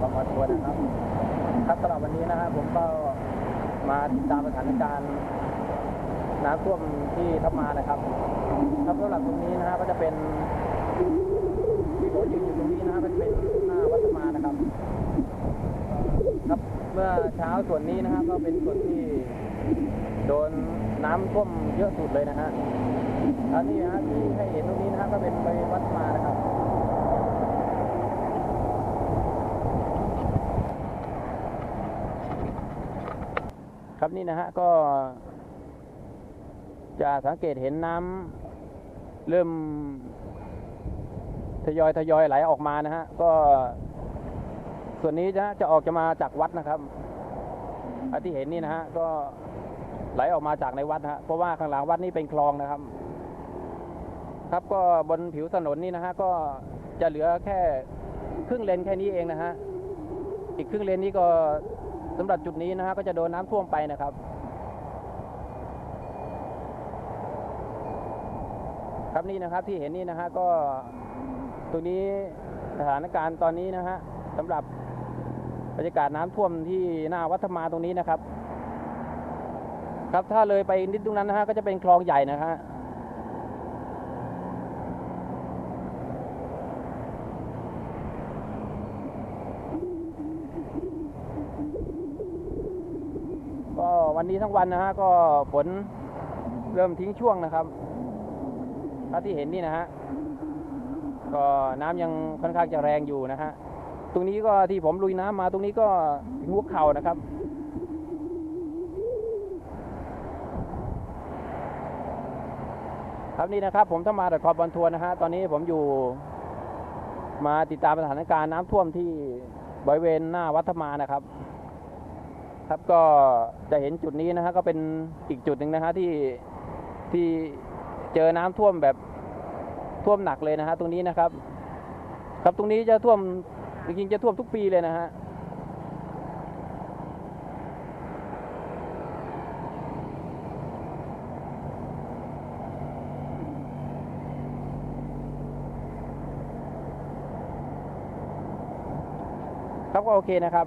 ตัวนะครับครับสำหรับวันนี้นะครับผมก็มาติดตามสถานการณ์น้ำท่วมที่ทับมานะครับครับสำหรับตรงนี้นะฮะก็จะเป็นที่ผมยืนอยู่ตรงนี้นะฮะก็จะเป็นหน้าวัดธรรมานะครับ ครับเมื่อเช้าส่วนนี้นะฮะก็เป็นส่วนที่โดนน้ำท่วมเยอะสุดเลยนะฮะแล้วนี่นะฮะที่ให้เห็นตรงนี้นะฮะก็เป็นบริเวณวัดธรรมานะครับ ครับนี่นะฮะก็ จะสังเกตเห็นน้ำเริ่มทยอยทยอยไหลออกมานะฮะ ก็ ส่วนนี้จะจะออกจะมาจากวัดนะครับอันที่เห็นนี่นะฮะก็ไหลออกมาจากในวัดฮะเพราะว่าข้างหลังวัดนี่เป็นคลองนะครับ ครับก็บนผิวถนนนี่นะฮะก็จะเหลือแค่ครึ่งเลนแค่นี้เองนะฮะอีกครึ่งเลนนี้ก็ สำหรับจุดนี้นะฮะก็จะโดนน้ำท่วมไปนะครับ ครับนี่นะครับที่เห็นนี่นะฮะก็ตรงนี้สถานการณ์ตอนนี้นะฮะสำหรับบรรยากาศน้ำท่วมที่หน้าวัดธรรมาตรงนี้นะครับ ครับถ้าเลยไปนิดตรงนั้นนะฮะก็จะเป็นคลองใหญ่นะฮะก็ วันนี้ทั้งวันนะฮะก็ฝนเริ่มทิ้งช่วงนะครับถ้าที่เห็นนี่นะฮะก็น้ำยังค่อนข้างจะแรงอยู่นะฮะตรงนี้ก็ที่ผมลุยน้ำมาตรงนี้ก็ถึงหัวเข่านะครับครับนี่นะครับผมถ้ามาแต่คอบอลทัวร์นะฮะตอนนี้ผมอยู่มาติดตามสถานการณ์น้ำท่วมที่บริเวณหน้าวัดธรรมานะครับ ครับก็จะเห็นจุดนี้นะฮะก็เป็นอีกจุดหนึ่งนะฮะที่ที่เจอน้ำท่วมแบบท่วมหนักเลยนะฮะตรงนี้นะครับ ครับตรงนี้จะท่วมจริงๆจะท่วมทุกปีเลยนะฮะครับก็โอเคนะครับ